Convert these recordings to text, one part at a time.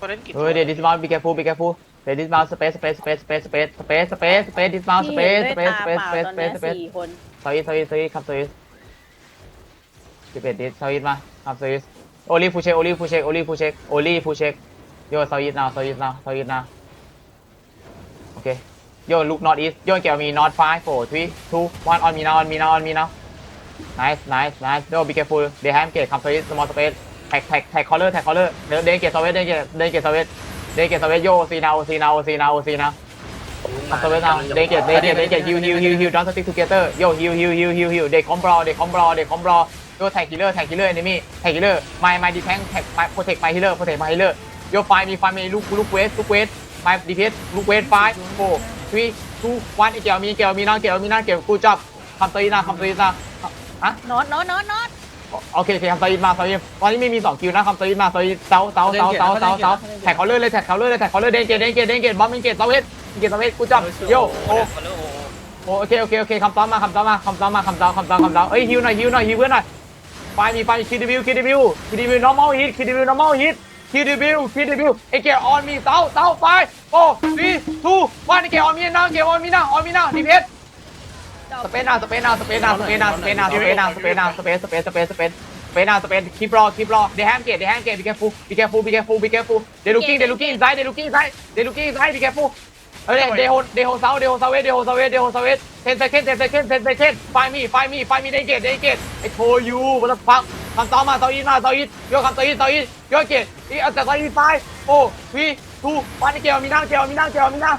คนเล่นกี่เฮ้ยเดี๋ยว dismount be careful be careful เดี๋ยว dismount space space space space space space space space dismount ที่ space เห็นด้วย space ตา space เปล่า space ตอนเนี้ย space space สี่คนสวิตสวิตสวิตครับสวิตสิบเอ็ดดิสวิตมาครับสวิตโอลีฟูเชคโอลีฟูเชคโอลีฟูเชคโอลีฟูเชคโยสวิต now สวิต now สวิต now โอเคโย look north east โยเกี่ยวมี north five four three two one on me now on me now on me now nice nice nice โย be careful they have gate ครับสวิ ต small space tag tag tag color tag color เดินเดินเกตสวิตเดินเกตเดินเกตสวิตเดินเกตสวิตโยซี now ซี now ซี now ซี now ทำตัวไว้ทางเด็กเด็กเด็กเด็กเด็กฮิวฮิวฮิวฮิว don't stick together yo ฮิวฮิวฮิวฮิวฮิวเด็กคอมบรอเด็กคอมบรอเด็กคอมบรอโยแท็กฮิลเลอร์แท็กฮิลเลอร์เอนมี่แท็กฮิลเลอร์ไม่ไม่ดีแทงแท็กไม่โปรเทคไม่ฮิลเลอร์โปรเทคไม่ฮิลเลอร์โยไฟมีไฟมีลูกลูกเวสลูกเวสไม่ดีเพสลูกเวสไฟโฟร์ทรีทูวันไอเกียวมีเกียวมีน้องเกียวมีน้องเกียวกูจับคำตีนะคำตีนะอะนอตนอตนอตนอต โอเคโอเคคำตัวนี้มาตัวนี้ตอนนี้ไม่มี2คิวนะคำตัวนี้มาตัวนี้เซาเซาเซาเซาเซาเซาแท็กเขาเลยเลยแท็กเขาเลยเลยแท็กเขาเลยเดนเกตเดนเกตเดนเกตบอมเดนเกตเซาเวสเกตเซาเวสกูจับโยโอโอเคโอเคโอเคคำตอบมาคำตอบมาคำตอบมาคำตอบคำตอบคำตอบเอ้ยฮิวหน่อยฮิวหน่อยฮิวเพื่อนหน่อยไฟมีไฟคิดดิวคิดดิวคิดดิว normal hit คิดดิว normal hit คิดดิวคิดดิวไอเกียร์ออนมีเต้าเต้าไฟโอ้ทรีทูวันไอเกียร์ออนมีนะเกียร์ออนมีนะออนมีนะดีเพส สเปนนาสเปนนาสเปนนาสเปนนาสเปนนาสเปนนาสเปนนาสเปนสเปนสเปนสเปนสเปนนาสเปนคีบรอคีบรอเดแฮมเกตเดแฮมเกต be careful be careful be careful be careful they looking they looking inside they looking inside they looking inside be careful เฮ้ยเดโฮเดโฮเซาเดโฮเซาเวเดโฮเซาเวเดโฮเซาเวเทนเซคันเทนเซคันเทนเซคันไฟมี่ไฟมี่ไฟมี่เดเกตเดเกตไอโทยูวันละฟังคำต่อมาเซาอีมาเซาอีโยคำเซาอีเซาอีโยเกตอีอัตตาอีไฟโอ้วีทูวันเกลมีนั่งเกลมีนั่งเกลมีนั่ง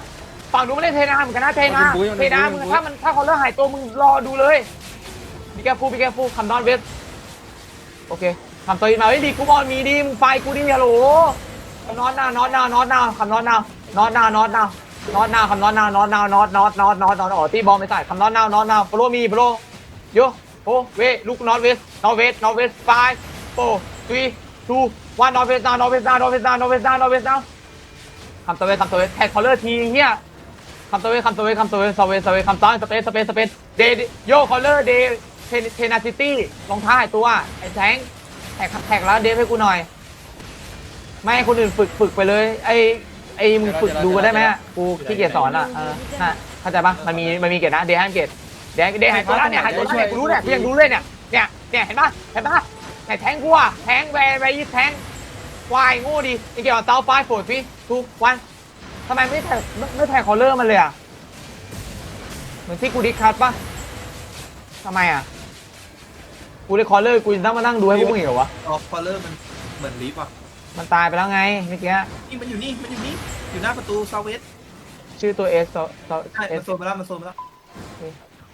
ฝั่งนู้นไม่ได้เทนาเหมือนกันนะเทนาเทนามึงถ้ามันถ้าเขาเลิกหายตัวมึงรอดูเลยบีแกฟูบีแกฟูคำนอนเวสโอเคคำเซาอีมาเฮ้ยดีกูบอลมีดีมึงไฟกูดีฮัลโหลคำนอนหน้านอนหน้านอนหน้าคำนอนหน้านอนหน้านอนหน้านอตนาวคำนอตนาวนอตนาวนอตนอตนอตนอตนอตอ๋อตีบอลไม่ใส่คำนอตนาวนอตนาวโปรมีโปรโยโอเวลูกนอตเวสนอตเวสนอตเวสไฟโฟทรีทูวันนอตเวสนาวนอตเวสนานอตเวสนานอตเวสนานอตเวสนาคำตัวเวสคำตัวเวสแท็กคอลเลอร์ทีเฮีย คำตัวเวสคำตัวเวสคำตัวเวสสเวสสเวสคำซ้อนสเปซสเปซสเปซเดโยคอลเลอร์เดเทนาซิตี้รองเท้าหายตัวไอ้แทงแท็กแท็กแล้วเดฟให้กูหน่อย ไม่ให้คนอื่นฝึกฝึกไปเลย ไอ้ไอ้มึงฝึกดูกันได้ไหมอะกูขี้เกียจสอนอะเออน่ะเข้าใจปะมันมีมันมีเกตนะเดย์ให้เกตเดย์เดย์หายตัวแล้วเนี่ยหายตัวแล้วเนี่ยกูรู้เนี่ยกูยังรู้เลยเนี่ยเนี่ยเนี่ยเห็นปะเห็นปะไหนแทงกูอะแทงแวร์แวร์ยี่แทงวายโง่ดิไอ้เกี่ยวกับเตาไฟโฟร์ทรีทูวันทำไมไม่แทงไม่ไม่แทงคอลเลอร์มันเลยอะ เหมือนที่กูดิคัทปะทำไมอะ กูได้คอลเลอร์กูจะต้องมานั่งดูให้พวกมึงอีกเหรอวะ ออฟคอลเลอร์มันเหมือนลีฟอะมันตายไปแล้วไงเมื่อกี้นี่มันอยู่นี่ มันอยู่นี่ อยู่หน้าประตูซาเวสชื่อตัวเอสใช่เอมันสโซนไปแล้วมันโซนไปแล้วโ